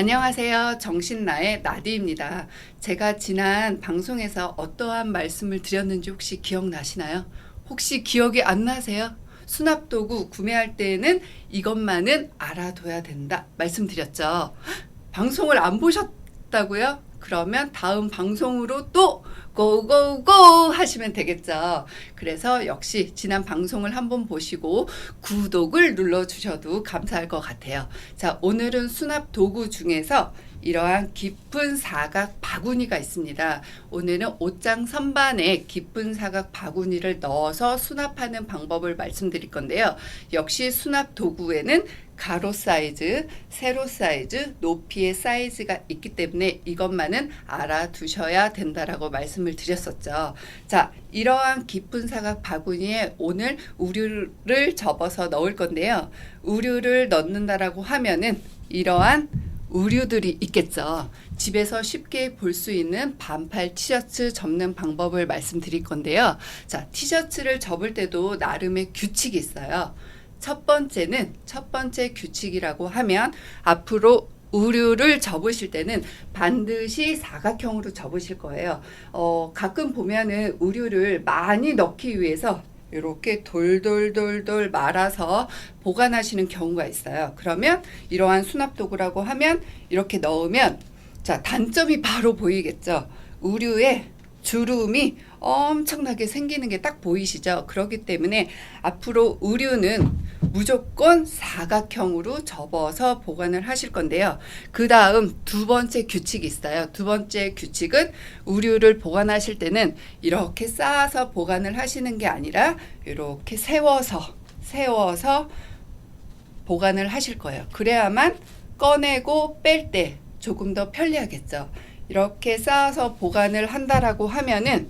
안녕하세요. 정신나의 나디입니다. 제가 지난 방송에서 어떠한 말씀을 드렸는지 혹시 기억나시나요? 혹시 기억이 안 나세요? 수납도구 구매할 때에는 이것만은 알아둬야 된다. 말씀드렸죠. 방송을 안 보셨다고요? 그러면 다음 방송으로 또 고고고 하시면 되겠죠. 그래서 역시 지난 방송을 한번 보시고 구독을 눌러 주셔도 감사할 것 같아요. 자, 오늘은 수납 도구 중에서 이러한 깊은 사각 바구니가 있습니다. 오늘은 옷장 선반에 깊은 사각 바구니를 넣어서 수납하는 방법을 말씀드릴 건데요. 역시 수납 도구에는 가로 사이즈, 세로 사이즈, 높이의 사이즈가 있기 때문에 이것만은 알아두셔야 된다라고 말씀을 드렸었죠. 자, 이러한 깊은 사각 바구니에 오늘 우류를 접어서 넣을 건데요. 우류를 넣는다라고 하면은 이러한 우류들이 있겠죠. 집에서 쉽게 볼 수 있는 반팔 티셔츠 접는 방법을 말씀드릴 건데요. 자, 티셔츠를 접을 때도 나름의 규칙이 있어요. 첫 번째는 첫 번째 규칙이라고 하면 앞으로 우류를 접으실 때는 반드시 사각형으로 접으실 거예요. 어, 가끔 보면은 우류를 많이 넣기 위해서 이렇게 돌돌돌돌 말아서 보관하시는 경우가 있어요. 그러면 이러한 수납 도구라고 하면 이렇게 넣으면 자 단점이 바로 보이겠죠. 우류에 주름이 엄청나게 생기는 게 딱 보이시죠? 그렇기 때문에 앞으로 우류는 무조건 사각형으로 접어서 보관을 하실 건데요. 그 다음 두 번째 규칙이 있어요. 두 번째 규칙은 우류를 보관하실 때는 이렇게 쌓아서 보관을 하시는 게 아니라 이렇게 세워서 세워서 보관을 하실 거예요. 그래야만 꺼내고 뺄 때 조금 더 편리하겠죠. 이렇게 쌓아서 보관을 한다라고 하면은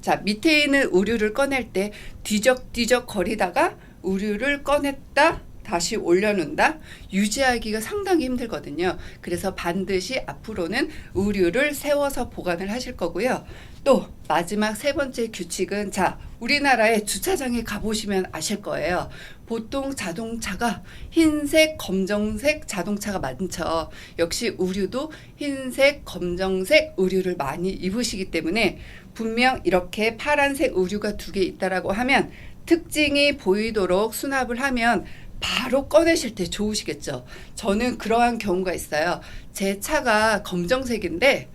자 밑에 있는 우류를 꺼낼 때 뒤적뒤적 거리다가 우류를 꺼냈다 다시 올려놓는다 유지하기가 상당히 힘들거든요. 그래서 반드시 앞으로는 우류를 세워서 보관을 하실 거고요. 또 마지막 세 번째 규칙은 자 우리나라에 주차장에 가보시면 아실 거예요. 보통 자동차가 흰색, 검정색 자동차가 많죠. 역시 우류도 흰색, 검정색 우류를 많이 입으시기 때문에 분명 이렇게 파란색 우류가 두 개 있다라고 하면 특징이 보이도록 수납을 하면 바로 꺼내실 때 좋으시겠죠. 저는 그러한 경우가 있어요. 제 차가 검정색인데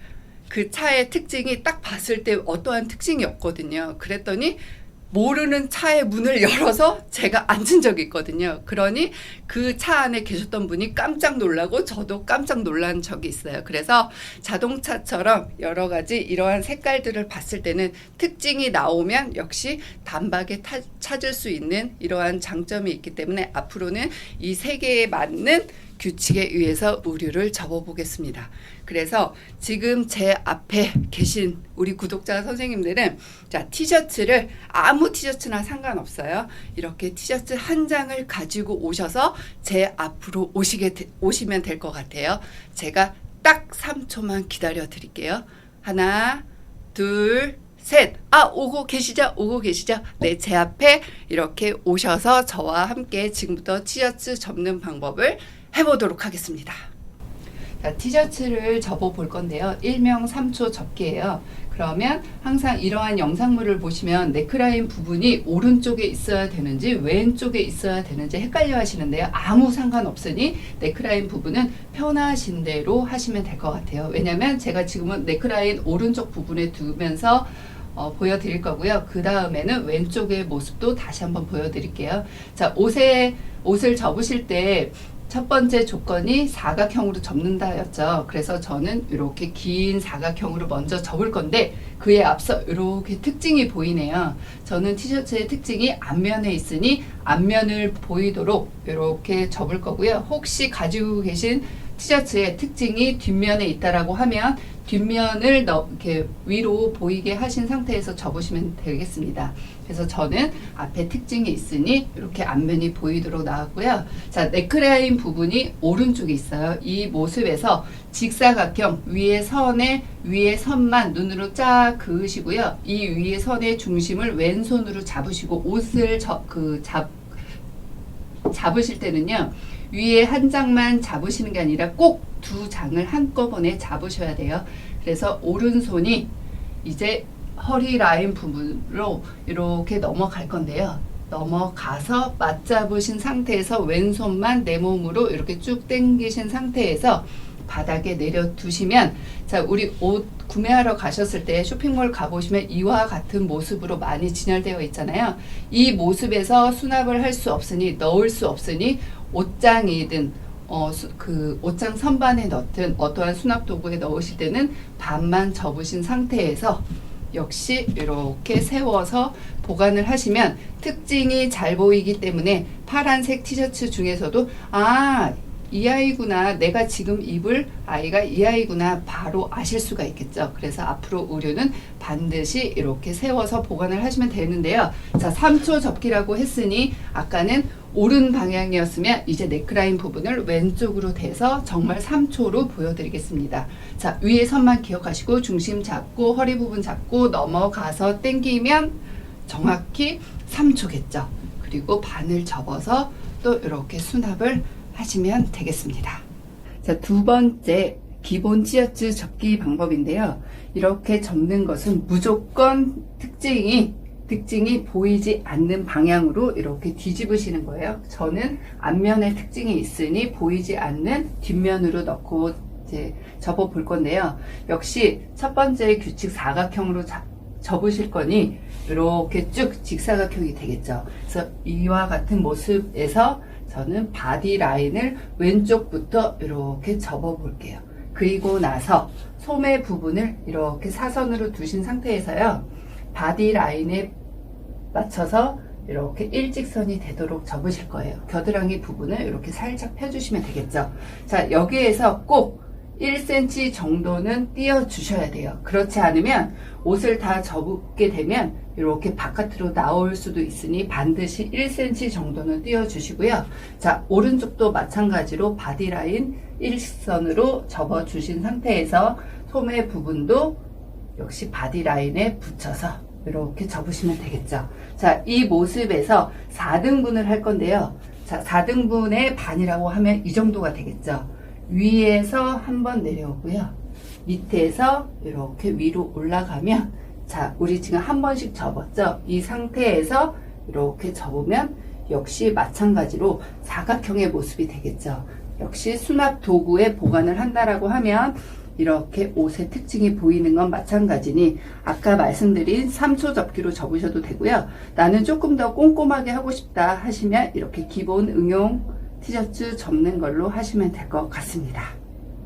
그 차의 특징이 딱 봤을 때 어떠한 특징이 없거든요. 그랬더니 모르는 차의 문을 열어서 제가 앉은 적이 있거든요. 그러니 그 차 안에 계셨던 분이 깜짝 놀라고 저도 깜짝 놀란 적이 있어요. 그래서 자동차처럼 여러 가지 이러한 색깔들을 봤을 때는 특징이 나오면 역시 단박에 타, 찾을 수 있는 이러한 장점이 있기 때문에 앞으로는 이세 개에 맞는 규칙에 의해서 우류를 접어보겠습니다. 그래서 지금 제 앞에 계신 우리 구독자 선생님들은 자 티셔츠를 아무 티셔츠나 상관없어요. 이렇게 티셔츠 한 장을 가지고 오셔서 제 앞으로 오시게 되- 오시면 될 것 같아요. 제가 딱 3초만 기다려 드릴게요. 하나, 둘, 셋. 아, 오고 계시죠? 오고 계시죠? 네, 제 앞에 이렇게 오셔서 저와 함께 지금부터 티셔츠 접는 방법을 해보도록 하겠습니다. 자, 티셔츠를 접어 볼 건데요. 일명 3초 접기예요. 그러면 항상 이러한 영상물을 보시면 네크라인 부분이 오른쪽에 있어야 되는지 왼쪽에 있어야 되는지 헷갈려 하시는데요. 아무 상관없으니 네크라인 부분은 편하신 대로 하시면 될 것 같아요. 왜냐면 제가 지금은 네크라인 오른쪽 부분에 두면서 어, 보여드릴 거고요. 그 다음에는 왼쪽의 모습도 다시 한번 보여드릴게요. 자, 옷에, 옷을 접으실 때 첫 번째 조건이 사각형으로 접는다였죠. 그래서 저는 이렇게 긴 사각형으로 먼저 접을 건데 그에 앞서 이렇게 특징이 보이네요. 저는 티셔츠의 특징이 앞면에 있으니 앞면을 보이도록 이렇게 접을 거고요. 혹시 가지고 계신 티셔츠의 특징이 뒷면에 있다라고 하면 뒷면을 넣, 이렇게 위로 보이게 하신 상태에서 접으시면 되겠습니다. 그래서 저는 앞에 특징이 있으니 이렇게 앞면이 보이도록 나왔고요. 자, 네크라인 부분이 오른쪽에 있어요. 이 모습에서 직사각형 위에 선에 위에 선만 눈으로 쫙 그으시고요. 이 위에 선의 중심을 왼손으로 잡으시고 옷을 저, 그 잡, 잡으실 때는요. 위에 한 장만 잡으시는 게 아니라 꼭 두 장을 한꺼번에 잡으셔야 돼요. 그래서 오른손이 이제 허리 라인 부분으로 이렇게 넘어갈 건데요. 넘어가서 맞잡으신 상태에서 왼손만 내 몸으로 이렇게 쭉 당기신 상태에서 바닥에 내려두시면 자 우리 옷 구매하러 가셨을 때 쇼핑몰 가보시면 이와 같은 모습으로 많이 진열되어 있잖아요. 이 모습에서 수납을 할 수 없으니 넣을 수 없으니 옷장이든 어, 수, 그 옷장 선반에 넣든 어떠한 수납 도구에 넣으실 때는 반만 접으신 상태에서 역시 이렇게 세워서 보관을 하시면 특징이 잘 보이기 때문에 파란색 티셔츠 중에서도 아, 이 아이구나. 내가 지금 입을 아이가 이 아이구나. 바로 아실 수가 있겠죠. 그래서 앞으로 의류는 반드시 이렇게 세워서 보관을 하시면 되는데요. 자, 3초 접기라고 했으니 아까는 오른 방향이었으면 이제 넥라인 부분을 왼쪽으로 대서 정말 3초로 보여드리겠습니다. 자, 위에 선만 기억하시고 중심 잡고 허리 부분 잡고 넘어가서 당기면 정확히 3초겠죠. 그리고 반을 접어서 또 이렇게 수납을 하시면 되겠습니다. 자, 두 번째 기본 티셔츠 접기 방법인데요. 이렇게 접는 것은 무조건 특징이 특징이 보이지 않는 방향으로 이렇게 뒤집으시는 거예요. 저는 앞면에 특징이 있으니 보이지 않는 뒷면으로 넣고 이제 접어 볼 건데요. 역시 첫 번째 규칙 사각형으로 잡, 접으실 거니 이렇게 쭉 직사각형이 되겠죠. 그래서 이와 같은 모습에서 저는 바디 라인을 왼쪽부터 이렇게 접어 볼게요. 그리고 나서 소매 부분을 이렇게 사선으로 두신 상태에서요. 바디 라인에 맞춰서 이렇게 일직선이 되도록 접으실 거예요. 겨드랑이 부분을 이렇게 살짝 펴주시면 되겠죠. 자, 여기에서 꼭 1cm 정도는 띄워 주셔야 돼요. 그렇지 않으면 옷을 다 접게 되면 이렇게 바깥으로 나올 수도 있으니 반드시 1cm 정도는 띄워 주시고요. 자, 오른쪽도 마찬가지로 바디라인 일직선으로 접어 주신 상태에서 소매 부분도 역시 바디라인에 붙여서 이렇게 접으시면 되겠죠. 자, 이 모습에서 4등분을 할 건데요. 자, 4등분의 반이라고 하면 이 정도가 되겠죠. 위에서 한번 내려오고요. 밑에서 이렇게 위로 올라가면 자, 우리 지금 한 번씩 접었죠? 이 상태에서 이렇게 접으면 역시 마찬가지로 사각형의 모습이 되겠죠. 역시 수납 도구에 보관을 한다라고 하면 이렇게 옷의 특징이 보이는 건 마찬가지니 아까 말씀드린 3초 접기로 접으셔도 되고요. 나는 조금 더 꼼꼼하게 하고 싶다 하시면 이렇게 기본 응용 티셔츠 접는 걸로 하시면 될 것 같습니다.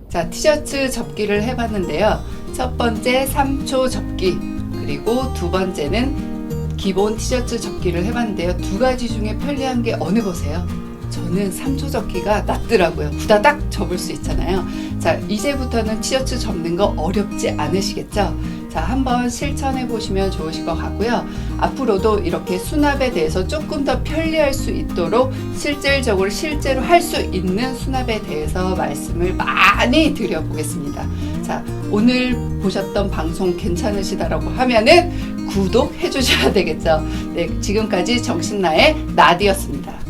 자, 티셔츠 접기를 해봤는데요. 첫 번째 3초 접기, 그리고 두 번째는 기본 티셔츠 접기를 해봤는데요. 두 가지 중에 편리한 게 어느 거세요? 저는 3초 접기가 낫더라고요. 후다닥 접을 수 있잖아요. 자, 이제부터는 티셔츠 접는 거 어렵지 않으시겠죠? 자, 한번 실천해 보시면 좋으실 것 같고요. 앞으로도 이렇게 수납에 대해서 조금 더 편리할 수 있도록 실질적으로 실제로 할 수 있는 수납에 대해서 말씀을 많이 드려보겠습니다. 자, 오늘 보셨던 방송 괜찮으시다라고 하면은 구독해 주셔야 되겠죠. 네, 지금까지 정신나의 나디였습니다.